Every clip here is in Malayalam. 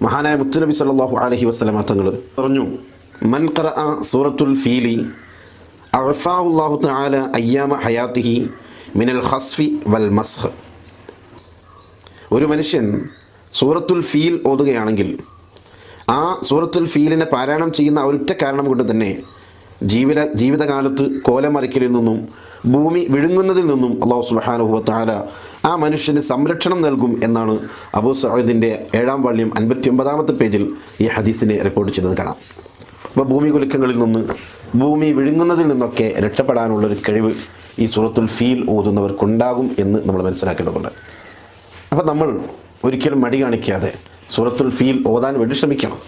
മഹാനായ മുത്തുനബി സല്ലല്ലാഹു അലഹി വസല്ലമ തങ്ങൾ പറഞ്ഞു മൻ ഖറഅ സൂറത്തുൽ ഫീലി അഅഫാഹുല്ലാഹു തആല അയ്യാമ ഹയാത്തിഹി മിനൽ ഹസ്ഫി വൽ മസ്ഹ് ഒരു മനുഷ്യൻ സൂറത്തുൽ ഫീൽ ഓതുകയാണെങ്കിൽ ആ സൂറത്തുൽ ഫീലിനെ പാരായണം ചെയ്യുന്ന ഒരൊറ്റ കാരണം കൊണ്ട് തന്നെ ജീവിത ജീവിതകാലത്ത് കോലമറിക്കലിൽ നിന്നും ഭൂമി വിഴുങ്ങുന്നതിൽ നിന്നും അള്ളാഹു സുബാനുഭവത്താല ആ മനുഷ്യന് സംരക്ഷണം നൽകും എന്നാണ് അബൂ സഹദിന്റെ ഏഴാം വള്ളിയം അൻപത്തി ഒമ്പതാമത്തെ പേജിൽ ഈ ഹദീസിനെ റിപ്പോർട്ട് ചെയ്തത് കാണാം. അപ്പോൾ ഭൂമി കുലുക്കങ്ങളിൽ നിന്ന് ഭൂമി വിഴുങ്ങുന്നതിൽ നിന്നൊക്കെ രക്ഷപ്പെടാനുള്ളൊരു കഴിവ് ഈ സൂറത്തുൽ ഫീൽ ഓതുന്നവർക്കുണ്ടാകും എന്ന് നമ്മൾ മനസ്സിലാക്കേണ്ടതുണ്ട്. അപ്പോൾ നമ്മൾ ഒരിക്കലും മടി കാണിക്കാതെ സൂറത്തുൽ ഫീൽ ഓതാൻ വേണ്ടി ശ്രമിക്കണം.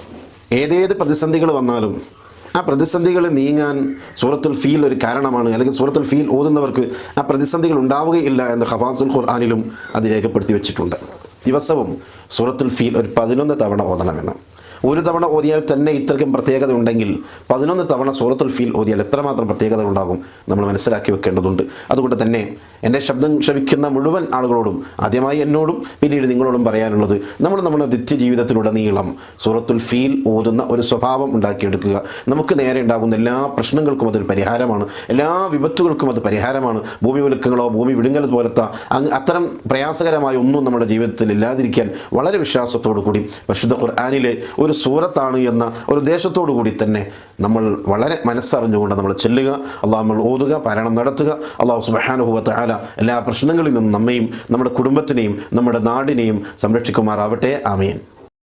ഏതേത് പ്രതിസന്ധികൾ വന്നാലും ആ പ്രതിസന്ധികൾ നീങ്ങാൻ സൂറത്തുൽ ഫീൽ ഒരു കാരണമാണ് അല്ലെങ്കിൽ സൂറത്തുൽ ഫീൽ ഓതുന്നവർക്ക് ആ പ്രതിസന്ധികൾ ഉണ്ടാവുകയില്ല എന്ന് ഹഫാസുൽ ഖുർആാനിലും അത് രേഖപ്പെടുത്തി വെച്ചിട്ടുണ്ട്. ദിവസവും സൂറത്തുൽ ഫീൽ ഒരു പതിനൊന്ന് തവണ ഓതണമെന്ന്. ഒരു തവണ ഓതിയാൽ തന്നെ ഇത്രയ്ക്കും പ്രത്യേകത ഉണ്ടെങ്കിൽ പതിനൊന്ന് തവണ സൂറത്തുൽ ഫീൽ ഓതിയാൽ എത്രമാത്രം പ്രത്യേകത ഉണ്ടാകും നമ്മൾ മനസ്സിലാക്കി വെക്കേണ്ടതുണ്ട്. അതുകൊണ്ട് തന്നെ എന്റെ ശബ്ദം ശ്രമിക്കുന്ന മുഴുവൻ ആളുകളോടും ആദ്യമായി എന്നോടും പിന്നീട് നിങ്ങളോടും പറയാനുള്ളത് നമ്മൾ നമ്മുടെ നിത്യ ജീവിതത്തിലുടനീളം സൂറത്തുൽ ഫീൽ ഓതുന്ന ഒരു സ്വഭാവം ഉണ്ടാക്കിയെടുക്കുക. നമുക്ക് നേരെ ഉണ്ടാകുന്ന എല്ലാ പ്രശ്നങ്ങൾക്കും അതൊരു പരിഹാരമാണ്. എല്ലാ വിപത്തുകൾക്കും അത് പരിഹാരമാണ്. ഭൂമി ഒലുക്കങ്ങളോ ഭൂമി വിടുങ്ങൽ പോലത്തെ അത്തരം പ്രയാസകരമായ ഒന്നും നമ്മുടെ ജീവിതത്തിൽ ഇല്ലാതിരിക്കാൻ വളരെ വിശ്വാസത്തോടു കൂടി പരിശുദ്ധ ഖുർആാനിലെ ഒരു സൂറത്താണ് എന്ന ഒരു ഉദ്ദേശത്തോടു കൂടി തന്നെ നമ്മൾ വളരെ മനസ്സറിഞ്ഞുകൊണ്ട് നമ്മൾ ചെല്ലുക അള്ളാഹ് നമ്മൾ ഓതുക പാരായണം നടത്തുക. അള്ളാഹു സുബഹാനുഭവത്തെ ആല എല്ലാ പ്രശ്നങ്ങളിൽ നിന്നും നമ്മയും നമ്മുടെ കുടുംബത്തിനെയും നമ്മുടെ നാടിനെയും സംരക്ഷിക്കുമാറാവട്ടെ. ആമീൻ.